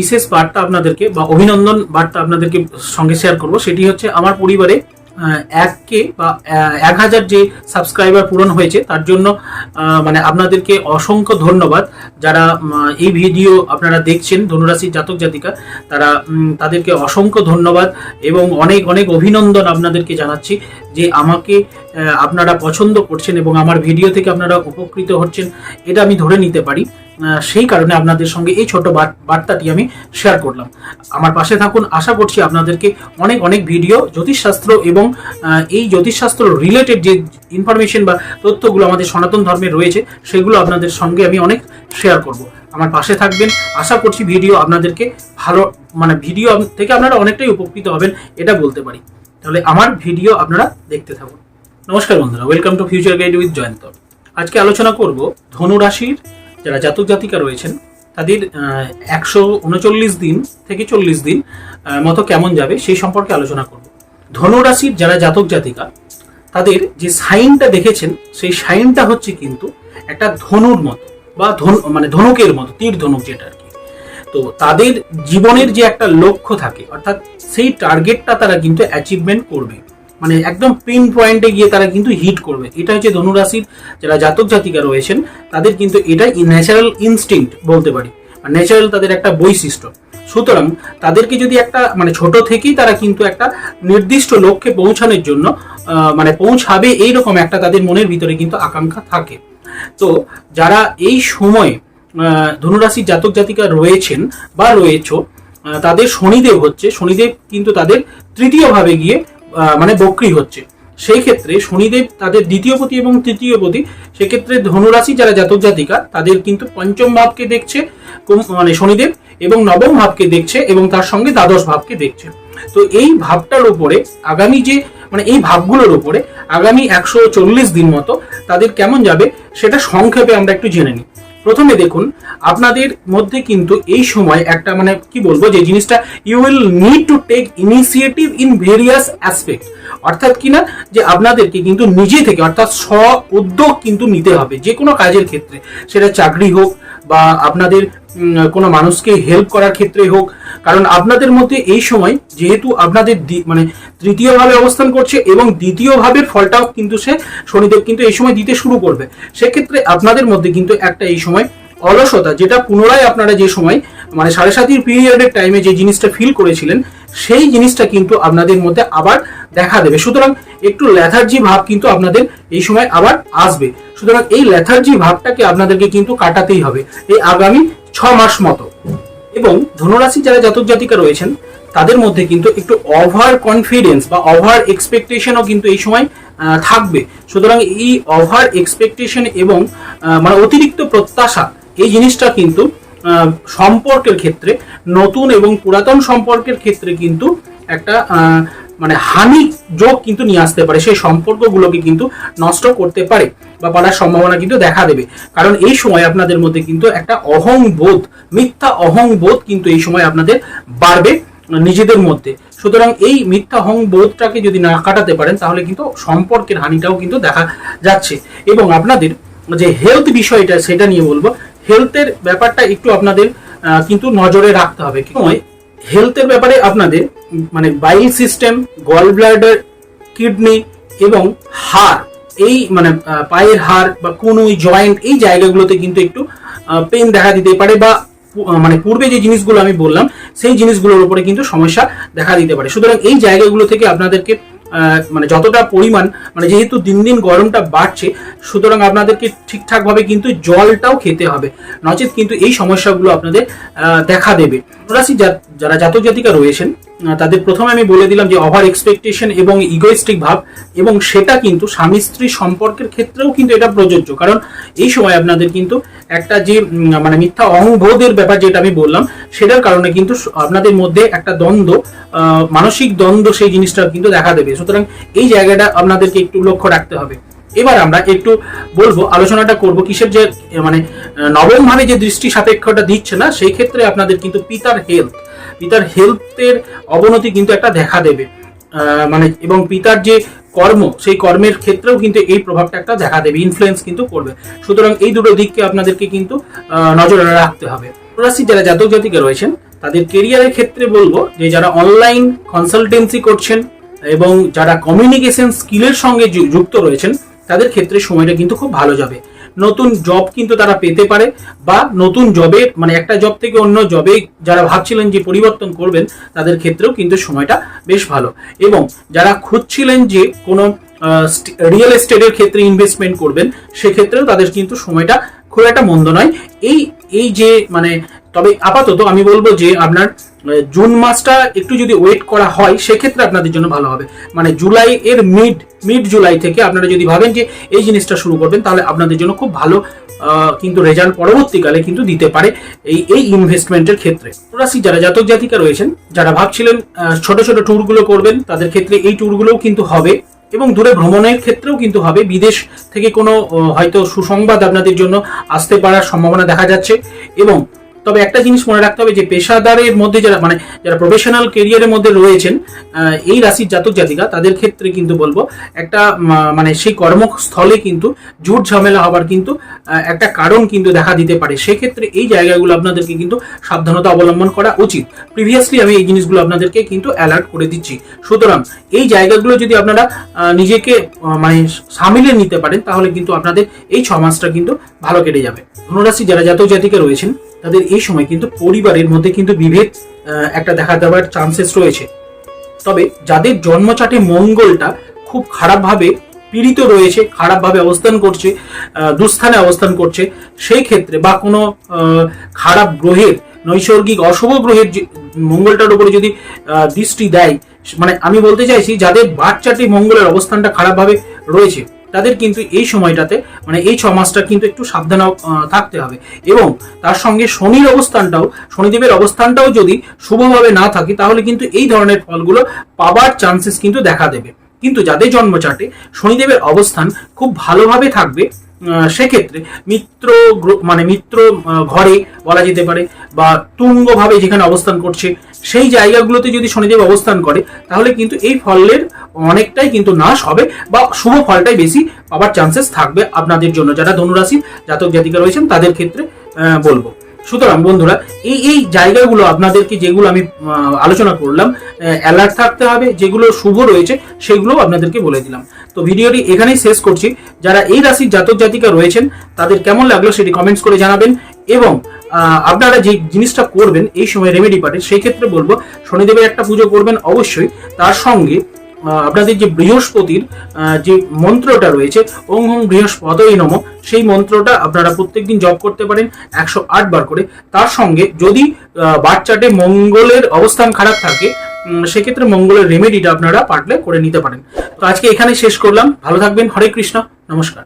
বিশেষ বার্তা আপনাদেরকে বা অভিনন্দন বার্তা আপনাদেরকে সঙ্গে শেয়ার করব। সেটি হচ্ছে আমার পরিবারে এক কে বা এক হাজার যে সাবস্ক্রাইবার পূরণ হয়েছে, তার জন্য মানে আপনাদেরকে অসংখ্য ধন্যবাদ। যারা এই ভিডিও আপনারা দেখছেন ধনুরাশি জাতক জাতিকা, তারা তাদেরকে অসংখ্য ধন্যবাদ এবং অনেক অনেক অভিনন্দন আপনাদেরকে জানাচ্ছি যে আমাকে আপনারা পছন্দ করছেন এবং আমার ভিডিও থেকে আপনারা উপকৃত হচ্ছেন। এটা আমি ধরে নিতে পারি। সেই কারণে আপনাদের সঙ্গে এই ছোট বার- বার্তাটি আমি শেয়ার করলাম। আমার পাশে থাকুন, আশা করছি আপনাদেরকে অনেক অনেক ভিডিও জ্যোতিষশাস্ত্র এবং এই জ্যোতিষশাস্ত্র রিলেটেড যে ইনফরমেশন বা তথ্যগুলো আমাদের সনাতন ধর্মে রয়েছে, সেগুলো আপনাদের সঙ্গে আমি অনেক শেয়ার করব। আমার পাশে থাকবেন, আশা করছি ভিডিও আপনাদেরকে ভালো মানে ভিডিও থেকে আপনারা অনেকটাই উপকৃত হবেন, এটা বলতে পারি। তাহলে আমার ভিডিও আপনারা দেখতে থাকুন। নমস্কার বন্ধুরা welcome to future guide with Jayanta আজকে আলোচনা করব ধনু রাশির যারা জাতক জাতিকা রয়েছেন, তাদের একশো উনচল্লিশ দিন থেকে চল্লিশ দিন মতো কেমন যাবে সেই সম্পর্কে আলোচনা করব। ধনু রাশির যারা জাতক জাতিকা, তাদের যে সাইনটা দেখেছেন, সেই সাইনটা হচ্ছে কিন্তু একটা ধনুর মতো বা ধনু মানে ধনুকের মতো, তীর ধনুক যেটা আর কি। তো তাদের জীবনের যে একটা লক্ষ্য থাকে, অর্থাৎ সেই টার্গেটটা তারা কিন্তু অ্যাচিভমেন্ট করবে। মানে একদম পিন পয়েন্টে গিয়ে তারা কিন্তু হিট করবে। এটা হচ্ছে ধনুরাশির যারা জাতক জাতিকা রয়েছেন, তাদের কিন্তু এটা ন্যাচারাল ইনস্টিংক্ট বলতে পারি। ন্যাচারাল তাদের একটা বৈশিষ্ট্য। সুতরাং তাদেরকে যদি একটা মানে ছোট থেকেই তারা কিন্তু একটা নির্দিষ্ট লক্ষ্যে পৌঁছানোর জন্য মানে পৌঁছাবে এইরকম একটা তাদের মনের ভিতরে কিন্তু আকাঙ্ক্ষা থাকে। তো যারা এই সময়ে ধনুরাশির জাতক জাতিকা রয়েছেন বা রয়েছ তাদের শনিদেব হচ্ছে, শনিদেব কিন্তু তাদের তৃতীয় ভাবে গিয়ে মানে বক্রি হচ্ছে। সেই ক্ষেত্রে শনিদেব তাদের দ্বিতীয় পতি এবং তৃতীয় পতি, সেক্ষেত্রে ধনুরাশি যারা জাতক জাতিকা, তাদের কিন্তু পঞ্চম ভাবকে দেখছে মানে শনিদেব, এবং নবম ভাবকে দেখছে, এবং তার সঙ্গে দ্বাদশ ভাবকে দেখছে। তো এই ভাবটার উপরে আগামী যে মানে এই ভাবগুলোর উপরে আগামী একশো চল্লিশ দিন মতো তাদের কেমন যাবে, সেটা সংক্ষেপে আমরা একটু জেনে নিই। প্রথমে দেখুন, আপনাদের মধ্যে কিন্তু এই সময় একটা মানে কি বলব যে জিনিসটা you will need to take initiative in various aspect অর্থাৎ কি না, যে আপনাদেরকে কিন্তু নিজে থেকে, অর্থাৎ স্ব উদ্যোগ কিন্তু নিতে হবে যে কোনো কাজের ক্ষেত্রে। সেটা চাকরি হোক বা আপনাদের কোনো মানুষকে হেল্প করার ক্ষেত্রে হোক, কারণ আপনাদের মধ্যে এই সময় যেহেতু আপনাদের মানে তৃতীয়ভাবে অবস্থান করছে এবং দ্বিতীয়ভাবে ফলটাও কিন্তু সে শনিদেব কিন্তু এই সময় দিতে শুরু করবে। সেক্ষেত্রে আপনাদের মধ্যে কিন্তু একটা এই সময় অলসতা, যেটা পুনরায় আপনারা যে সময় মানে সাড়ে সাতির পিরিয়ডের টাইমে যে জিনিসটা ফিল করেছিলেন, সেই জিনিসটা কিন্তু আপনাদের মধ্যে আবার দেখা দেবে। সুতরাং একটু ল্যাথার্জি ভাব কিন্তু আপনাদের এই সময় আবার আসবে। সুতরাং এই ল্যাথার্জি ভাবটাকে আপনাদেরকে কিন্তু কাটাতেই হবে এই আগামী ছ মাস মতো। এবং ধনুরাশি যারা জাতক জাতিকা রয়েছেন, তাদের মধ্যে কিন্তু একটু ওভার কনফিডেন্স বা ওভার এক্সপেকটেশনও কিন্তু এই সময় থাকবে। সুতরাং এই ওভার এক্সপেকটেশন এবং মানে অতিরিক্ত প্রত্যাশা এই জিনিসটা কিন্তু সম্পর্কের ক্ষেত্রে, নতুন এবং পুরাতন সম্পর্কের ক্ষেত্রে কিন্তু একটা মানে হানি যোগ কিন্তু নিয়ে আসতে পারে। সেই সম্পর্কগুলোকে কিন্তু নষ্ট করতে পারে বা পারার সম্ভাবনা কিন্তু দেখা দেবে। কারণ এই সময় আপনাদের মধ্যে কিন্তু একটা অহং বোধ মিথ্যা অহং বোধ কিন্তু এই সময় আপনাদের বাড়বে নিজেদের মধ্যে। সুতরাং এই মিথ্যা অহং বোধটাকে যদি না কাটাতে পারেন, তাহলে কিন্তু সম্পর্কের হানিটাও কিন্তু দেখা যাচ্ছে। এবং আপনাদের যে হেলথ বিষয়টা, সেটা নিয়ে বলব। হেলথের ব্যাপারটা একটু আপনাদের কিন্তু নজরে রাখতে হবে সময় হেলথের ব্যাপারে আপনাদের মানে bile system gall bladder kidney এবং হাড়, এই মানে পায়ের হাড় বা কনুই জয়েন্ট এই জায়গাগুলোতে কিন্তু একটু পেন দেখা দিতে পারে বা মানে পূর্বে যে জিনিসগুলো আমি বললাম, সেই জিনিসগুলোর উপরে কিন্তু সমস্যা দেখা দিতে পারে। সুতরাং এই জায়গাগুলো থেকে আপনাদেরকে মানে যতটা পরিমাণ মানে যেহেতু দিন দিন গরমটা বাড়ছে, সুতরাং আপনাদেরকে ঠিকঠাকভাবে কিন্তু জলটাও খেতে হবে। নচেত কিন্তু এই সমস্যাগুলো আপনাদের দেখা দেবে। যারা জাতক জাতিকা রয়েছেন তাদের প্রথমে আমি বলে দিলাম যে ওভার এক্সপেকটেশন এবং ইগোয়েস্টিক ভাব এবং সেটা কিন্তু স্বামী স্ত্রী সম্পর্কের ক্ষেত্রেও কিন্তু এটা প্রযোজ্য। কারণ এই সময় আপনাদের কিন্তু একটা যে মানে মিথ্যা অহংবোধের ব্যাপার যেটা আমি বললাম সেটার কারণে কিন্তু আপনাদের মধ্যে একটা দ্বন্দ্ব মানসিক দ্বন্দ্ব সেই জিনিসটা কিন্তু দেখা দেবে। সুতরাং এই জায়গাটা আপনাদেরকে একটু লক্ষ্য রাখতে হবে। এবার আমরা একটু বলব আলোচনাটা করব কিসের যে মানে আহ, নবম ভাবে যে দৃষ্টি সাপেক্ষটা দিচ্ছে না সেই ক্ষেত্রে আপনাদের কিন্তু পিতার হেলথ পিতার হেলথের অবনতি কিন্তু একটা দেখা দেবে। মানে এবং পিতার যে কর্ম, সেই কর্মের ক্ষেত্রেও কিন্তু এই প্রভাবটা একটা দেখা দেবে ইনফ্লুয়েন্স কিন্তু করবে। সুতরাং এই দুটো দিককে আপনাদেরকে কিন্তু নজরে রাখতে হবে। রাশি যারা জাতক জাতিকা রয়েছেন, তাদের কেরিয়ারের ক্ষেত্রে বলব যে যারা অনলাইন কনসালটেন্সি করছেন এবং যারা কমিউনিকেশন স্কিলের সঙ্গে যুক্ত রয়েছেন, তাদের ক্ষেত্রে সময়টা কিন্তু খুব ভালো যাবে। নতুন জব কিন্তু তারা পেতে পারে বা নতুন জবে মানে একটা জব থেকে অন্য জবে যারা ভাবছিলেন যে পরিবর্তন করবেন, তাদের ক্ষেত্রেও কিন্তু সময়টা বেশ ভালো। এবং যারা খুঁজছিলেন যে কোনো রিয়েল এস্টেটের ক্ষেত্রে ইনভেস্টমেন্ট করবেন, সেক্ষেত্রেও তাদের কিন্তু সময়টা খুব একটা মন্দ নয়। এই এই যে মানে তবে আপাতত আমি বলব যে আপনার জুন মাসটা একটু যদি ওয়েট করা হয়, সেক্ষেত্রে আপনাদের জন্য ভালো হবে। মানে জুলাই এর মিড মিড জুলাই থেকে আপনারা যদি ভাবেন যে এই জিনিসটা শুরু করবেন, তাহলে আপনাদের জন্য খুব ভালো কিন্তু রেজাল্ট পরবর্তীকালে কিন্তু দিতে পারে এই এই ইনভেস্টমেন্টের ক্ষেত্রে। রাশি যারা জাতক জাতিকা রয়েছেন, যারা ভাবছিলেন ছোট ছোট ট্যুরগুলো করবেন, তাদের ক্ষেত্রে এই ট্যুরগুলোও কিন্তু হবে এবং দূরে ভ্রমণের ক্ষেত্রেও কিন্তু হবে। বিদেশ থেকে কোনো হয়তো সুসংবাদ আপনাদের জন্য আসতে পারার সম্ভাবনা দেখা যাচ্ছে এবং তবে একটা জিনিস মনে রাখতে হবে যে পেশাদারের মধ্যে যারা মানে যারা প্রফেশনাল কেরিয়ারের মধ্যে রয়েছেন এই রাশির জাতক জাতিকা, তাদের ক্ষেত্রে কিন্তু বলব একটা মানে সেই কর্মস্থলে কিন্তু ঝুট ঝামেলা হবার কিন্তু একটা কারণ কিন্তু দেখা দিতে পারে। সেক্ষেত্রে এই জায়গাগুলো আপনাদেরকে কিন্তু সাবধানতা অবলম্বন করা উচিত। প্রিভিয়াসলি আমি এই জিনিসগুলো আপনাদেরকে কিন্তু অ্যালার্ট করে দিচ্ছি। সুতরাং এই জায়গাগুলো যদি আপনারা নিজেকে মানে সামিলে নিতে পারেন, তাহলে কিন্তু আপনাদের এই ছ মাসটা কিন্তু ভালো কেটে যাবে। ধনুরাশি যারা জাতক জাতিকে রয়েছেন, তাদের এই সময় কিন্তু পরিবারের মধ্যে কিন্তু বিভেদ একটা দেখা দেওয়ার চান্সেস রয়েছে। তবে যাদের জন্মচাটে মঙ্গলটা খুব খারাপভাবে পীড়িত রয়েছে, খারাপভাবে অবস্থান করছে দুস্থানে অবস্থান করছে, সেই ক্ষেত্রে বা কোনো খারাপ গ্রহের, নৈসর্গিক অশুভ গ্রহের মঙ্গলটার উপরে যদি দৃষ্টি দেয় মানে আমি বলতে চাইছি যাদের বাচ্চাটি মঙ্গলের অবস্থানটা খারাপভাবে রয়েছে তাদের কিন্তু এই সময়টাতে মানে এই ছ মাসটা কিন্তু একটু সাবধান থাকতে হবে। এবং তার সঙ্গে শনির অবস্থানটাও, শনিদেবের অবস্থানটাও যদি শুভভাবে না থাকে, তাহলে কিন্তু এই ধরনের ফলগুলো পাবার চান্সেস কিন্তু দেখা দেবে। কিন্তু যাদের জন্মচাটে শনিদেবের অবস্থান খুব ভালোভাবে থাকবে সেক্ষেত্রে মিত্র মানে মিত্র ঘরে বলা যেতে পারে, বা তুঙ্গভাবে যেখানে অবস্থান করছে, সেই জায়গাগুলোতে যদি শনিদেব অবস্থান করে, তাহলে কিন্তু এই ফলের অনেকটাই কিন্তু নাশ হবে, বা শুভ ফলটাই বেশি পাওয়ার চান্সেস থাকবে আপনাদের জন্য। যারা ধনুরাশি জাতক জাতিকা রয়েছেন, তাদের ক্ষেত্রে বলব। সুতরাং বন্ধুরা, এই এই জায়গাগুলো আপনাদেরকে যেগুলো আমি আলোচনা করলাম অ্যালার্ট থাকতে হবে, যেগুলো শুভ রয়েছে সেগুলো আপনাদেরকে বলে দিলাম। তো ভিডিওটি এখানেই শেষ করছি। যারা এই রাশির জাতক জাতিকা রয়েছেন, তাদের কেমন লাগল সেটি কমেন্টস করে জানাবেন এবং আপনারা যে জিনিসটা করবেন, এই সময় রেমেডি পার্টে সেই ক্ষেত্রে বলব, শনিদেবের একটা পুজো করবেন অবশ্যই, তার সঙ্গে আপনাদের যে বৃহস্পতির যে মন্ত্রটা রয়েছে, ওং হং বৃহস্পতই নম, সেই মন্ত্রটা আপনারা প্রত্যেকদিন জপ করতে পারেন, একশো আট বার করে। তার সঙ্গে যদি বাচ্চাটে মঙ্গলের অবস্থান খারাপ থাকে সেক্ষেত্রে মঙ্গলের রেমেডিটা আপনারা পারলে করে নিতে পারেন। তো আজকে এখানে শেষ করলাম। ভালো থাকবেন। হরে কৃষ্ণ। নমস্কার।